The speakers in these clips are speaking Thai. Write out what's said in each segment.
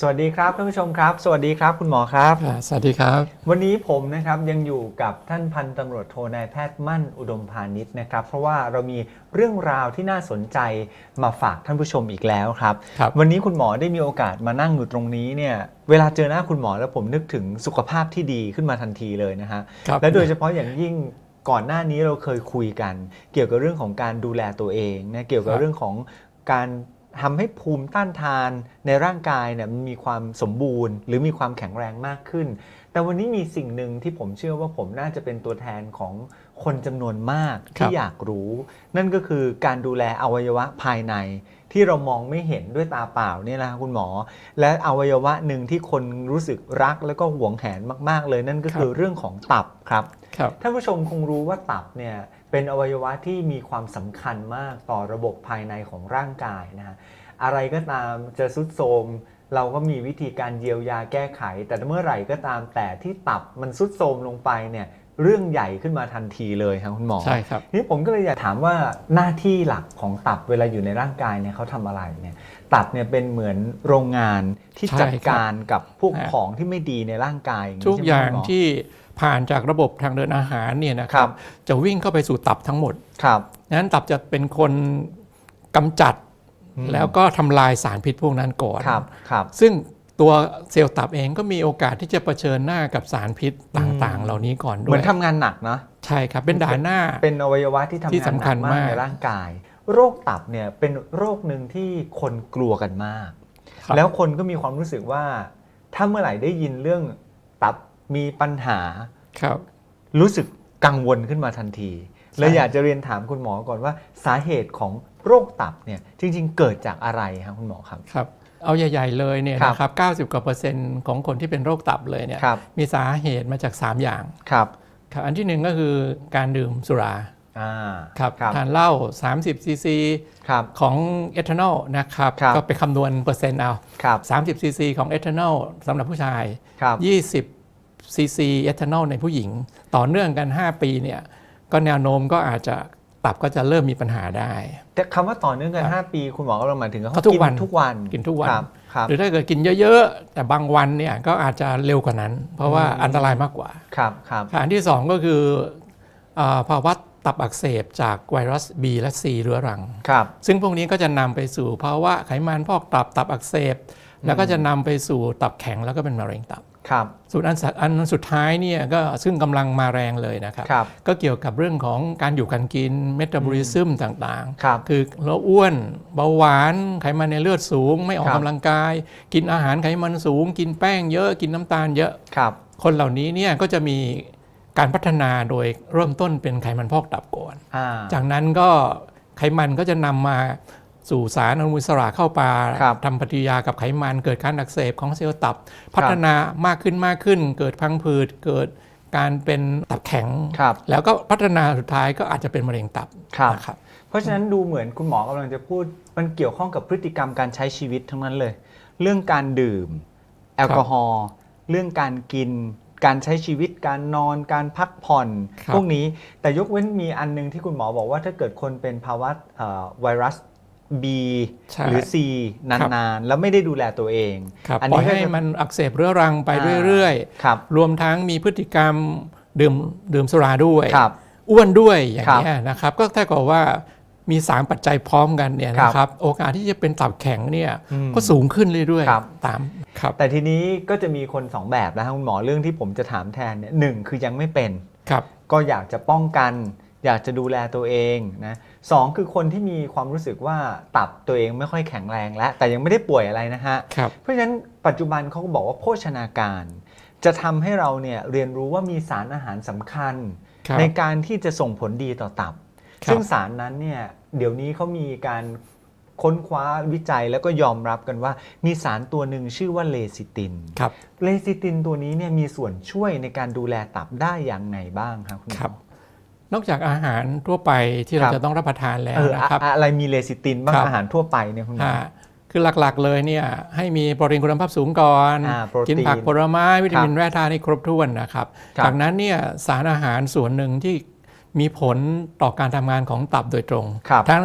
สวัสดีครับท่านผู้ชมครับ สวัสดีครับคุณหมอครับ อ่าสวัสดีครับ วันนี้ผมนะครับยังอยู่กับท่านพันตำรวจโทนายแพทย์มั่นอุดมพาณิชย์นะครับ เพราะว่าเรามีเรื่องราวที่น่าสนใจมาฝากท่านผู้ชมอีกแล้วครับ ครับ วันนี้คุณหมอได้มีโอกาสมานั่งอยู่ตรงนี้เนี่ยเวลาเจอหน้าคุณหมอแล้วผมนึกถึงสุขภาพที่ดีขึ้นมาทันทีเลยนะฮะ ครับและโดยเฉพาะอย่างยิ่งก่อนหน้านี้เราเคยคุยกัน เกี่ยวกับเรื่องของการดูแลตัวเองนะเกี่ยวกับครับเรื่องของการ ทำให้ภูมิต้านทานในร่างกายเนี่ยมันมีความสมบูรณ์ หรือมีความแข็งแรงมากขึ้น แต่วันนี้มีสิ่งหนึ่งที่ผมเชื่อว่าผมน่าจะเป็นตัวแทนของคนจำนวนมากครัที่บ อยากรู้ นั่นก็คือการดูแลอวัยวะภายใน ที่เรามองไม่เห็นด้วยตาเปล่าเนี่ยนะครับคุณหมอ และอวัยวะหนึ่งที่คนรู้สึกรักแล้วก็หวงแหนมาก ๆ เลยนั่นก็คือเรื่องของตับครับ ครับ ท่านผู้ชมคงรู้ว่าตับเนี่ย เป็นอวัยวะที่มีความสำคัญมากต่อระบบภายในของร่างกายนะฮะอะไรก็ตามจะสุดโทรมเราก็มีวิธีการเยียวยาแก้ไข แต่เมื่อไหร่ก็ตามแต่ที่ตับมันสุดโทรมลงไปเนี่ยเรื่องใหญ่ขึ้นมาทันทีเลยครับคุณหมอใช่ครับทีนี้ผมก็เลยอยากถามว่าหน้าที่หลักของตับเวลาอยู่ในร่างกายเนี่ยเขาทำอะไรเนี่ยตับเนี่ยเป็นเหมือนโรงงานที่ใช่จัดการกับพวกฮะของที่ไม่ดีในร่างกายนี้ทุกใช่ไหมอย่างคุณหมที่ ผ่านจากระบบทางเดินอาหารเนี่ยนะคครัรับบจะวิ่งเข้าไปสู่ตับทั้งหมดครับนั้นตับจะเป็นคนกำจัดอืมแล้วก็ทำลายสารพิษพวกนั้นก่อนครับครับซึ่งตัวเซลล์ตับเองก็มีโอกาสที่จะเผชิญหน้ากับสารพิษต่างๆ เหล่านี้ก่อนด้เหมืวอยนทำงานหนักนะใช่ครับ เป็นด่านหน้า เป็นอวัยวะที่ทำที่งานสำหคันัญกมากมากในร่างกาย โรคตับเนี่ยเป็นโรคหนึ่งที่คนกลัวกันมากครับแล้วคนก็มีความรู้สึกว่า ถ้าเมื่อไหร่ได้ยินเรื่องตับ มีปัญหาครับ รู้สึกกังวลขึ้นมาทันที เลยใช่อยากจะเรียนถามคุณหมอก่อนว่าสาเหตุของโรคตับเนี่ยจริง ๆ เกิดจากอะไรครับคุณหมอครับครับ เอาใหญ่ ๆ เลยเนี่ยครับนะครับ 90กว่าเปอร์เซ็นต์ของคนที่เป็นโรคตับเลยเนี่ยครับมีสาเหตุมาจาก 3 อย่างครับครับอันที่หนึ่งก็คือการดื่มสุราอ่าครับครับทานเหล้า30ซีซีครับของเอทานอลนะครับครับก็ไปคำนวณเปอร์เซ็นต์เอาครับ30ซีซีของเอทานอลสำหรับผู้ชายครับ20 ซีซีเอทานอลในผู้หญิง ต่อเนื่องกัน 5 ปีเนี่ยก็แนวโน้มก็อาจจะตับก็จะเริ่มมีปัญหาได้ แต่คำว่าต่อเนื่องกันครับ5ปี คุณหมอกำลังหมายถึงว่าก็ทุกวันทุกวันกินทุกวันครับครับหรือถ้าเกิดกินเยอะๆ แต่บางวันเนี่ยก็อาจจะเร็วกว่านั้น เพราะว่าอืมอันตรายมากกว่าครับครับอันที่ 2 ก็คืออาภาวะตับอักเสบจากไวรัส B และ C เรื้อรังครับซึ่งพวกนี้ก็จะนำไปสู่ภาวะไขมันพอกตับตับอักเสบ แล้วก็จะนำไปสู่ตับแข็งแล้วก็เป็นมะเร็งตับ ครับส่วนอันสัอันสุดท้ายเนี่ยก็ซึ่งกำลังมาแรงเลยนะครับครับก็เกี่ยวกับเรื่องของการอยู่การกินเมตาบอลิซึมต่างครับๆคือเราอ้วนเบาหวานไขมันในเลือดสูง ไม่ออกครับกำลังกาย กินอาหารไขมันสูง กินแป้งเยอะกินน้ำตาลเยอะครับ คนเหล่านี้เนี่ยก็จะมีการพัฒนาโดยเริ่มต้นเป็นไขมันพอกตับก่อนอ่าจากนั้นก็ไขมันก็จะนำมา สู่สารอนุมูลอิสระเข้าปลาครับทำปฏิกิริยากับไขมัน เกิดการอักเสบของเซลล์ตับ พัฒนามากขึ้นมากขึ้น เกิดพังผืดเกิดการเป็นตับแข็ง ครับ แล้วก็พัฒนาสุดท้ายก็อาจจะเป็นมะเร็งตับครับ นะครับ เพราะฉะนั้นดูเหมือนคุณหมอกำลังจะพูด มันเกี่ยวข้องกับพฤติกรรมการใช้ชีวิตทั้งนั้นเลย เรื่องการดื่ม แอลกอฮอล์เรื่องการกิน การใช้ชีวิตการนอนการพักผ่อนครับ พวกนี้แต่ยกเว้นมีอันนึงที่คุณหมอบอกว่าถ้าเกิดคนเป็นภาวะเอ่อไวรัส B ใช่หรือ C นานๆ แล้วไม่ได้ดูแลตัวเองครับอันปล่นี้อยให้ก็จะมันอักเสบเรื้อรังไปอ่าเรื่อยครับๆรวมทั้งมีพฤติกรรมดื่มดื่มสุราด้วยครับอ้วนด้วยอย่างครับนี้ยนะครับ ก็เท่ากับว่ามี 3 ปัจจัยพร้อมกันเนี่ยครับนะครับโอกาสที่จะเป็นตับแข็งเนี่ยอืมก็สูงขึ้นเรื่อยครับๆตามครับแต่ทีนี้ก็จะมีคนสองแบบนะครับคุณหมอเรื่องที่ผมจะถามแทนเนี่ยหนึ่งคือยังไม่เป็นครับก็อยากจะป้องกัน อยากจะดูแลตัวเองนะ สองคือคนที่มีความรู้สึกว่าตับตัวเองไม่ค่อยแข็งแรงแล้วแต่ยังไม่ได้ป่วยอะไรนะฮะ ครับเพราะฉะนั้นปัจจุบันเขาก็บอกว่าโภชนาการ จะทำให้เราเนี่ยเรียนรู้ว่ามีสารอาหารสำคัญ ครับ ในการที่จะส่งผลดีต่อตับ ครับซึ่งสารนั้นเนี่ยเดี๋ยวนี้เขามีการค้นคว้าวิจัยแล้วก็ยอมรับกันว่า มีสารตัวหนึ่งชื่อว่าเลซิติน ครับ เลซิตินตัวนี้เนี่ยมีส่วนช่วยในการดูแลตับได้อย่างไรบ้างครับคุณหมอ ครับ นอกจากอาหารทั่วไปที่คเรารับจะต้องรับประทานแล้วเออนะครับอะอะไรมีเลซิตินบ้างครับอาหารทั่วไปเนี่ยคุณหมออ่าคือหลักๆเลยเนี่ยให้มีโปรตีนคุณภาพสูงก่อนอ่าโปรตีนกินผักผลไม้วิตามินแร่ธาตุให้ครบถ้วนนะครับครับจากนั้นเนี่ยสารอาหารส่วนหนึ่งที่มีผลต่อการทำงานของตับโดยตรงครับทั้ง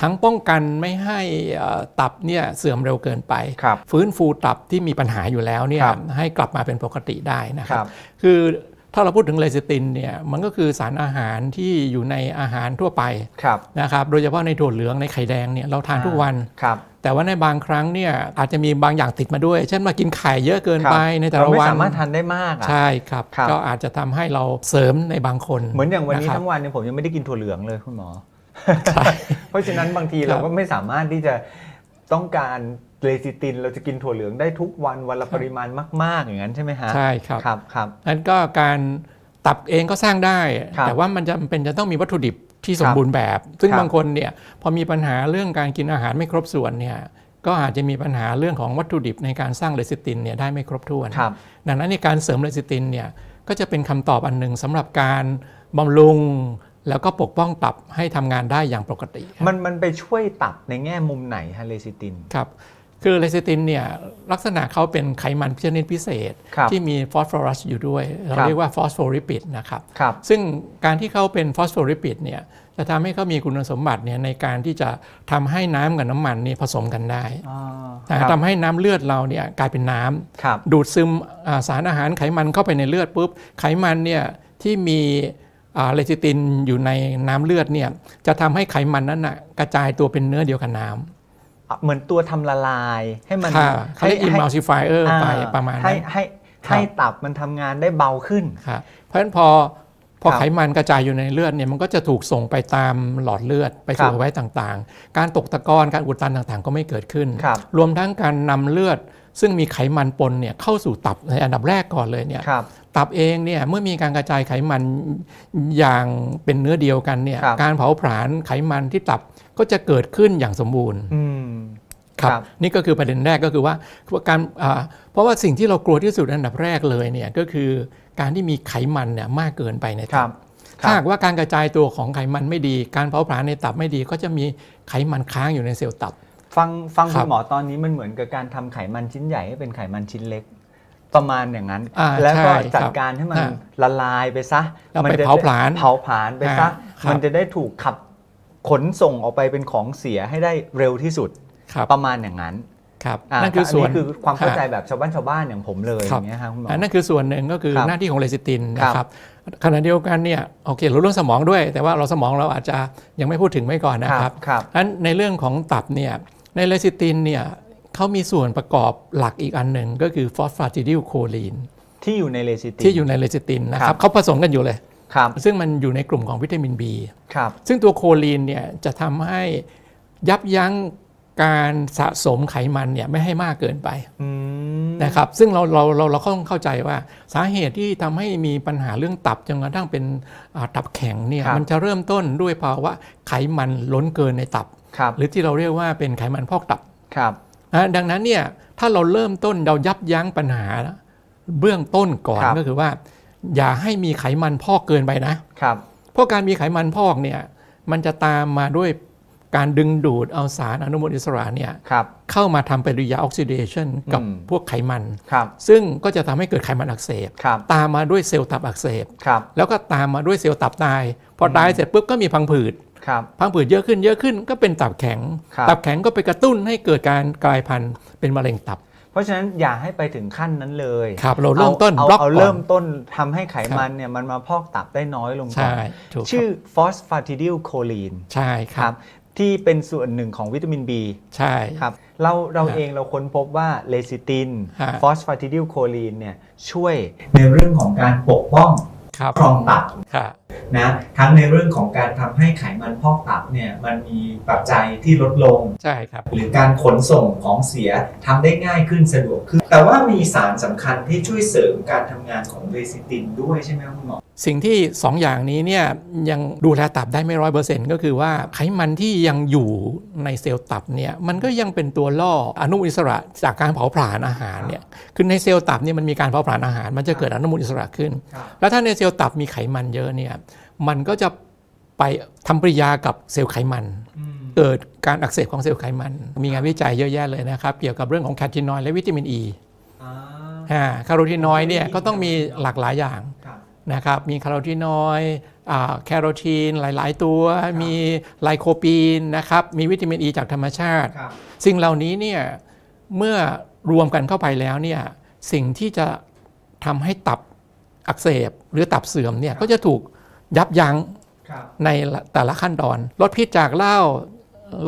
ทั้งป้องกันไม่ให้เอ่อตับเนี่ยเสื่อมเร็วเกินไปครับฟื้นฟูตับที่มีปัญหาอยู่แล้วเนี่ยครับให้กลับมาเป็นปกติได้นะคครัรับบคือ ถ้าเราพูดถึงเลซิตินเนี่ยมันก็คือสารอาหารที่อยู่ในอาหารทั่วไปครับนะครับโดยเฉพาะในถั่วเหลืองในไข่แดงเนี่ยเราทานทุกวันครับแต่ว่าในบางครั้งเนี่ยอาจจะมีบางอย่างติดมาด้วย เช่นมากินไข่เยอะเกินไปในแต่เราละไม่วันสามารถทานได้มากอะใช่ครับครับก็อาจจะทำให้เราเสริมในบางคน เหมือนอย่างวันนี้ะครับทั้งวันเนี่ยผมยังไม่ได้กินถั่วเหลืองเลยคุณหมอใช่เพราะฉะนั้นบางทีครับเราก็ไม่สามารถที่จะต้องการ เลซิตินเราจะกินถั่วเหลืองได้ทุกวันวันละปริมาณมาก ๆ อย่างนั้นใช่ไหมฮะใช่ครับครับครับนั้นก็การตับเองก็สร้างได้ครับแต่ว่ามันจะเป็นจะต้องมีวัตถุดิบที่สมบูรณ์แบบ ซึ่งครับบางคนเนี่ยพอมีปัญหาเรื่องการกินอาหารไม่ครบส่วนเนี่ยก็อาจจะมีปัญหาเรื่องของวัตถุดิบในการสร้างเลซิตินเนี่ยได้ไม่ครบถ้วนครับดังนั้นในการเสริมเลซิตินเนี่ยก็จะเป็นคำตอบอันหนึ่งสำหรับการบำรุงแล้วก็ปกป้องตับให้ทำงานได้อย่างปกติครับมันมันไปช่วยตับในแง่มุมไหนฮะเลซิตินครับ คือเลซิตินเนี่ยลักษณะเขาเป็นไขมันชนิดพิเศษครับที่มีฟอสฟอรัสอยู่ด้วย เราครับเรียกว่าฟอสโฟลิปิดนะครับครับซึ่งการที่เขาเป็นฟอสโฟลิปิดเนี่ยจะทำให้เขามีคุณสมบัติเนี่ยในการที่จะทำให้น้ำกับน้ำมันเนี่ยผสมกันได้อ๋อนะคทำรับให้น้ำเลือดเราเนี่ยกลายเป็นน้ำครับดูดซึมอ่าสารอาหารไขมันเข้าไปในเลือดปุ๊บไขมันเนี่ยที่มีอ่าเลซิตินอยู่ในน้ำเลือดเนี่ยจะทำให้ไขมันนั้นนะกระจายตัวเป็นเนื้อเดียวกับน้ำ เหมือนตัวทำละลายให้มันค่ะเขาเรียกให้ emulsifier อ่าไปประมาณให้นั้นให้ครับให้ตับมันทำงานได้เบาขึ้นครับเพราะฉะนั้นพอพอครับไขมันกระจายอยู่ในเลือดเนี่ยมันก็จะถูกส่งไปตามหลอดเลือดไปสู่ครับอวัยวะต่างๆ การตกตะกอนการอุดตันต่างๆ ก็ไม่เกิดขึ้นครับรวมทั้งการนำเลือด ซึ่งมีไขมันปนเนี่ยเข้าสู่ตับในอันดับแรกก่อนเลยเนี่ยครับตับเองเนี่ยเมื่อมีการกระจายไขมันอย่างเป็นเนื้อเดียวกันเนี่ยครับการเผาผลาญไขมันที่ตับ ก็จะเกิดขึ้นอย่างสมบูรณ์อืมครับครับนี่ก็คือประเด็นแรกก็คือว่าการอ่าเพราะว่าสิ่งที่เรากลัวที่สุดอันดับแรกเลยเนี่ยก็คือการที่มีไขมันเนี่ยมากเกินไปในครัตับบถ้าหากว่าการกระจายตัวของไขมันไม่ดี การเผาผลาญในตับไม่ดี ก็จะมีไขมันค้างอยู่ในเซลล์ตับ ฟังฟังครัคุบณหมอตอนนี้มันเหมือนกับการทำไขมันชิ้นใหญ่ให้เป็นไขมันชิ้นเล็กประมาณอย่างนั้นอ่าแล้วก็ใช่จัดครับการให้มันอ่าละลายไปซะแล้วมัไปจะเผาผลาญเผาผลาญไปซะอ่าครับมันจะได้ถูกขับ ขนส่งออกไปเป็นของเสียให้ได้เร็วที่สุดครับประมาณอย่างนั้นครับอ่านั่นคือส่วนคือความเข้าใจฮะแบบชาวบ้านชาวบ้านอย่างผมเลยอครับย่างเงี้ยครับคุณหมออันนั่นคือส่วนหนึ่งก็คือครับหน้าที่ของเลซิตินครับนะครับขณะเดียวกันเนี่ยโอเคเราเรื่องสมองด้วย แต่ว่าเราสมองเราอาจจะยังไม่พูดถึงไว้ก่อนนะครับครับอันในเรื่องของตับเนี่ยในเลซิตินเนี่ยเขามีส่วนประกอบหลักอีกอันหนึ่งก็คือฟอสฟาติดิลโคลีนที่อยู่ในเลซิตินที่อยู่ในเลซิตินนะคครัรับบเขาผสมกันอยู่เลย ครับซึ่งมันอยู่ในกลุ่มของวิตามิน B ครับ ซึ่งตัวโคลีนเนี่ยจะทำให้ยับยั้งการสะสมไขมันเนี่ยไม่ให้มากเกินไปอืมนะครับ ซึ่งเราเราเราเราต้องเข้าใจว่าสาเหตุที่ทำให้มีปัญหาเรื่องตับจนกระทั่งเป็นอ่าตับแข็งเนี่ยครับ มันจะเริ่มต้นด้วยภาวะไขมันล้นเกินในตับ ครับหรือที่เราเรียกว่าเป็นไขมันพอกตับ ครับ นะดังนั้นเนี่ยถ้าเราเริ่มต้นเรายับยั้งปัญหาเบื้องต้นก่อนครับก็คือว่า อย่าให้มีไขมันพอกเกินไปนะครับ เพราะการมีไขมันพอกเนี่ยมันจะตามมาด้วยการดึงดูดเอาสารอนุมูลอิสระเนี่ยครับเข้ามาทำปฏิกิริยาออกซิเดชันกับอืม พวกไขมัน ครับซึ่งก็จะทำให้เกิดไขมันอักเสบ ครับตามมาด้วยเซลล์ตับอักเสบ ครับแล้วก็ตามมาด้วยเซลล์ตับตาย พอตายเสร็จปุ๊บก็มีพังผืด ครับ พังผืดเยอะขึ้นเยอะขึ้นก็เป็นตับแข็ง ครับ ตับแข็งก็ไปกระตุ้นให้เกิดการกลายพันธุ์เป็นมะเร็งตับ เพราะฉะนั้นอย่าให้ไปถึงขั้นนั้นเลยครับเราเริ่มต้นเอาบล็อกเอาก่อนเริ่มต้นทำให้ไขมันเนี่ยมันมาพอกตับได้น้อยลงก่อใช่นถูกชื่อครับฟอสฟาติดิลโคลีนใช่คครัรับบที่เป็นส่วนหนึ่งของวิตามิน B ใช่ครับเราเราครับเองเราค้นพบว่าเลซิตินฮะฟอสฟาติดิลโคลีนเนี่ยช่วยในเรื่องของการปกป้อง ครับครองตับครับนะทั้งในเรื่องของการทำให้ไขมันพอกตับเนี่ยมันมีปัจจัยที่ลดลงใช่ครับหรือการขนส่งของเสียทำได้ง่ายขึ้นสะดวกขึ้น แต่ว่ามีสารสำคัญที่ช่วยเสริมการทำงานของเลซิตินด้วยใช่ไหมครับคุณหมอ สิ่งที่ 2 อย่างนี้เนี่ยยังดูแลตับได้ไม่ร้อยเปอร์เซ็นต์ก็คือว่าไขมันที่ยังอยู่ในเซลล์ตับเนี่ยมันก็ยังเป็นตัวล่ออนุมูลอิสระจากการเผาผลาญอาหารเนี่ยคือในเซลล์ตับเนี่ยมันมีการเผาผลาญอาหาร มันจะเกิดอนุมูลอิสระขึ้นครับแล้วถ้าในเซลล์ตับมีไขมันเยอะเนี่ยมันก็จะไปทำปฏิกิริยากับเซลล์ไขมันเกิดการอักเสบของเซลล์ไขมัน มีงานวิจัยเยอะแยะเลยนะครับเกี่ยวกับเรื่องของแคทินอยด์และวิตามินอ e. ีอ่าคาร์โรทีนอยด์เนี่ยก็ต้องมีหลากหลายอย่างครับ นะครับมีคาร์โรทีนอยด์อ่าแคโรทีนหลาย ๆ ตัวมีไลโคปีนนะครับมีวิตามินอ e ีจากธรรมชาติครับสิ่งเหล่านี้เนี่ยเมื่อรวมกันเข้าไปแล้วเนี่ยสิ่งที่จะทำให้ตับอักเสบหรือตับเสื่อมเนี่ยก็จะถูกยับยั้งครับในแต่ละขั้นตอนลดพิษจากเหล้า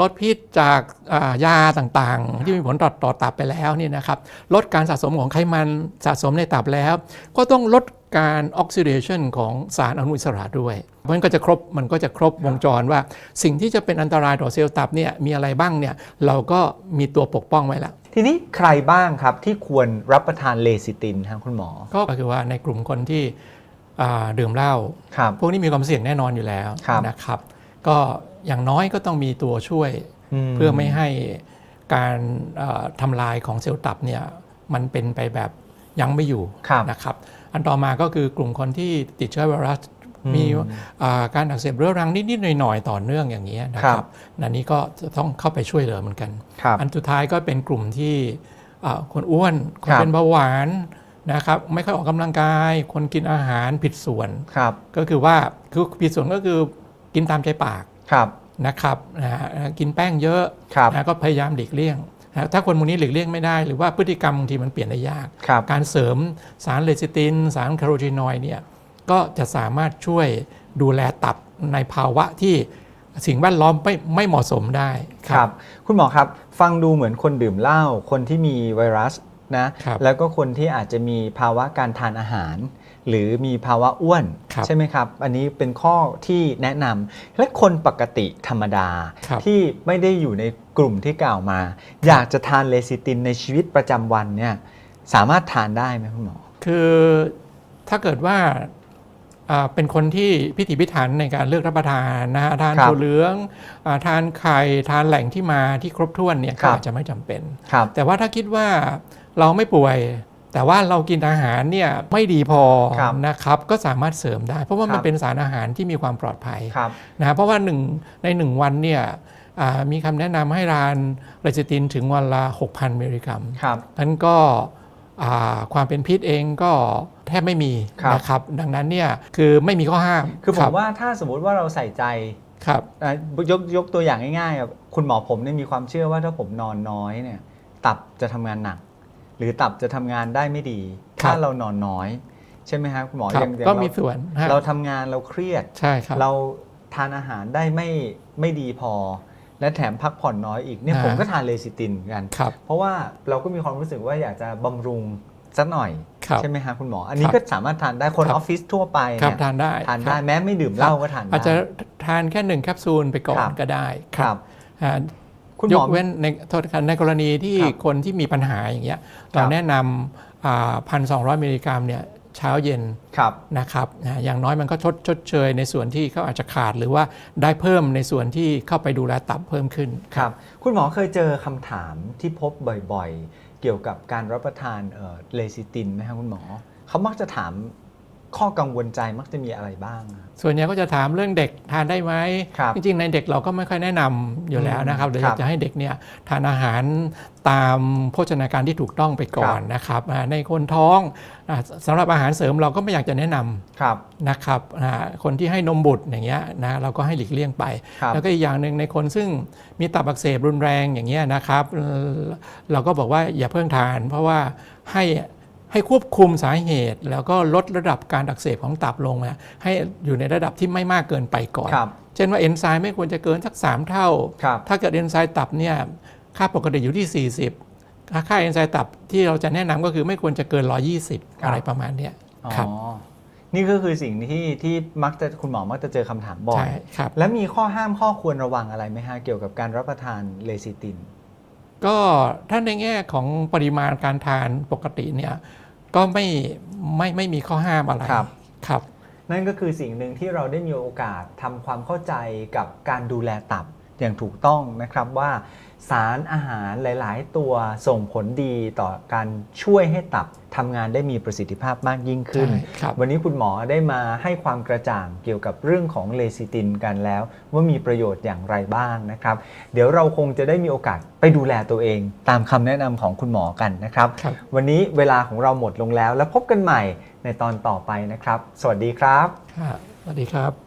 ลดพิษจากอ่ายาต่างๆ ที่มีผลต่อต่อตับไปแล้วเนี่ยนะครับลดการสะสมของไขมันสะสมในตับแล้ว ก็ต้องลด การออกซิเดชันของสารอนุมูลอิสระด้วยมันก็จะครบมันก็จะครบวงจรว่า สิ่งที่จะเป็นอันตรายต่อเซลล์ตับเนี่ยมีอะไรบ้างเนี่ยเราก็มีตัวปกป้องไว้แล้ว ทีนี้ใครบ้างครับที่ควรรับประทานเลซิตินครับคุณหมอ ก็คือว่าในกลุ่มคนที่อ่าดื่มเหล้าครับ พวกนี้มีความเสี่ยงแน่นอนอยู่แล้วครับ นะครับ ก็อย่างน้อยก็ต้องมีตัวช่วยเพื่อไม่ให้การเอ่อทำลายของเซลล์ตับเนี่ยมันเป็นไปแบบยังไม่อยู่ครับ นะครับ อันต่อมาก็คือกลุ่มคนที่ติดเชื้อไวรัสอืมมีอ่าการอักเสบเรื้อรังนิดๆหน่อยๆต่อเนื่องอย่างนี้ยนะคครัรับบอันนี้ก็จะต้องเข้าไปช่วยเหลือเหมือนกันครับอันสุดท้ายก็เป็นกลุ่มที่อ่าคนอ้วน คนครับเป็นเบาหวานนะครับไม่ค่อยออกกำลังกาย คนกินอาหารผิดส่วนครับก็คือว่าคือผิดส่วนก็คือกินตามใจปากครับนะครับนะฮะกินแป้งเยอะครับนะก็พยายามหลีกเลี่ยงนะ ถ้าคนพวกนี้หลีกเลี่ยงไม่ได้ หรือว่าพฤติกรรมบางทีมันเปลี่ยนได้ยากครับการเสริมสารเลซิติน สารแคโรทีนอยด์เนี่ยก็จะสามารถช่วยดูแลตับในภาวะที่สิ่งแวดล้อมไม่ไม่เหมาะสมได้ครับ คุณหมอครับฟังดูเหมือนคนดื่มเหล้าคนที่มีไวรัสนะครับแล้วก็คนที่อาจจะมีภาวะการทานอาหาร หรือมีภาวะอ้วนครับใช่ไหมครับ อันนี้เป็นข้อที่แนะนำและคนปกติธรรมดาครับที่ไม่ได้อยู่ในกลุ่มที่กล่าวมา อยากจะทานเลซิตินในชีวิตประจำวันเนี่ยสามารถทานได้ไหมคุณหมอ คือถ้าเกิดว่าอ่าเป็นคนที่พิถีพิถันในการเลือกรับประทานนะฮะทานครับถั่วเหลืองอาทานไข่ทานแหล่งที่มาที่ครบถ้วนเนี่ยครัก็บอาจจะไม่จำเป็นครับแต่ว่าถ้าคิดว่าเราไม่ป่วย แต่ว่าเรากินอาหารเนี่ยไม่ดีพอครับนะครับก็สามารถเสริมได้ เพราะว่าคมัรันบเป็นสารอาหารที่มีความปลอดภัยครับนะเพราะว่าหนึ่งในหนึ่งวันเนี่ยอ่ามีคำแนะนำให้ทานเลซิตินถึงวันละ 6,000 มิลลิกรัมครับนั้นก็อ่าความเป็นพิษเองก็แทบไม่มีครับนะครับ ดังนั้นเนี่ยคือไม่มีข้อห้าม คือผรัมบว่าถ้าสมมุติว่าเราใส่ใจครับอะยกยกตัวอย่างง่ายๆอะคุณหมอผมเนี่ยมีความเชื่อว่าถ้าผมนอนน้อยเนี่ย ตับจะทำงานหนัก หรือตับจะทำงานได้ไม่ดีครับถ้าเรานอนน้อย ใช่ไหมครับคุณหมอครับอย่างอย่างก็เรามีส่วนฮะเราทำงานเราเครียดใช่ครับเราทานอาหารได้ไม่ไม่ดีพอ และแถมพักผ่อนน้อยอีกเนี่ยอ่าผมก็ทานเลซิตินเหมือนกันครับเพราะว่าเราก็มีความรู้สึกว่าอยากจะบำรุงสักหน่อยครับใช่ไหมครับคุณหมอ อันนี้ครับก็สามารถทานได้คนครัอบอฟฟิศทั่วไปครับเนี่ยทานได้ทานคได้รับแม้ไม่ดื่มเหล้าก็ทานได้อาจจะทานแค่หนึ่งแคปซูลไปก่อครันบก็ได้ครับอ่า คุณหยมอกเว้นในโทษครับในกรณีที่ครับคนที่มีปัญหาอย่างเงี้ยครัเราบแนะนำพันสองมิลลิกรัมเนี่ยเช้าเย็นครับนะครับนะอย่างน้อยมันก็ชดชดเชยในส่วนที่เขาอาจจะขาดหรือว่าได้เพิ่มในส่วนที่เข้าไปดูแลตับเพิ่มขึ้นครับ คุณหมอเคยเจอคำถามที่พบบ่อยๆ เกี่ยวกับการรับประทานเอ่อเลซิตินไหมครับคุณหมอเขามักจะถาม ข้อกังวลใจมักจะมีอะไรบ้างอะส่วนใหญ่ก็จะถามเรื่องเด็กทานได้ไหมครับจริงๆ ในเด็กเราก็ไม่ค่อยแนะนำอยู่แล้วนะครับอืมเดี๋ยวครับจะให้เด็กเนี่ยทานอาหารตามโภชนาการที่ถูกต้องไปก่อนนะครับอ่าในคนท้องอ่าสำหรับอาหารเสริมเราก็ไม่อยากจะแนะนำครับนะครับอ่าคนที่ให้นมบุตรอย่างเงี้ยนะเราก็ให้หลีกเลี่ยงไปครับแล้วก็อีกอย่างหนึ่งในคนซึ่งมีตับอักเสบรุนแรงอย่างเงี้ยนะครับเอ่อเราก็บอกว่าอย่าเพิ่งทาน เพราะว่าให้ ให้ควบคุมสาเหตุ แล้วก็ลดระดับการอักเสบของตับลงนะให้อยู่ในระดับที่ไม่มากเกินไปก่อนครับเช่นว่าเอนไซม์ไม่ควรจะเกินสัก 3 เท่าครับถ้าเกิดเอนไซม์ตับเนี่ยค่าปกติอยู่ที่ 40 ค่าค่าเอนไซม์ตับที่เราจะแนะนำก็คือไม่ควรจะเกิน 120 อะไรประมาณเนี้ยอ๋อครับนี่ก็คือสิ่งที่ที่มักจะคุณหมอมักจะเจอคำถามบ่อใช่ยครับและมีข้อห้ามข้อควรระวังอะไรไหมฮะเกี่ยวกับการรับประทานเลซิติน ก็ถ้าในแง่ของปริมาณการทานปกติเนี่ยก็ไม่ไม่ไม่มีข้อห้ามอะไรครับ ครับ นั่นก็คือสิ่งหนึ่งที่เราได้มีโอกาสทำความเข้าใจกับการดูแลตับอย่างถูกต้องนะครับว่า สารอาหารหลาย ๆ ตัวส่งผลดีต่อการช่วยให้ตับทำงานได้มีประสิทธิภาพมากยิ่งขึ้นใช่ครับวันนี้คุณหมอได้มาให้ความกระจ่างเกี่ยวกับเรื่องของเลซิตินกันแล้ว ว่ามีประโยชน์อย่างไรบ้างนะครับ เดี๋ยวเราคงจะได้มีโอกาสไปดูแลตัวเอง ตามคำแนะนำของคุณหมอกันนะครับครับวันนี้เวลาของเราหมดลงแล้ว แล้วพบกันใหม่ในตอนต่อไปนะครับ สวัสดีครับครับสวัสดีครับ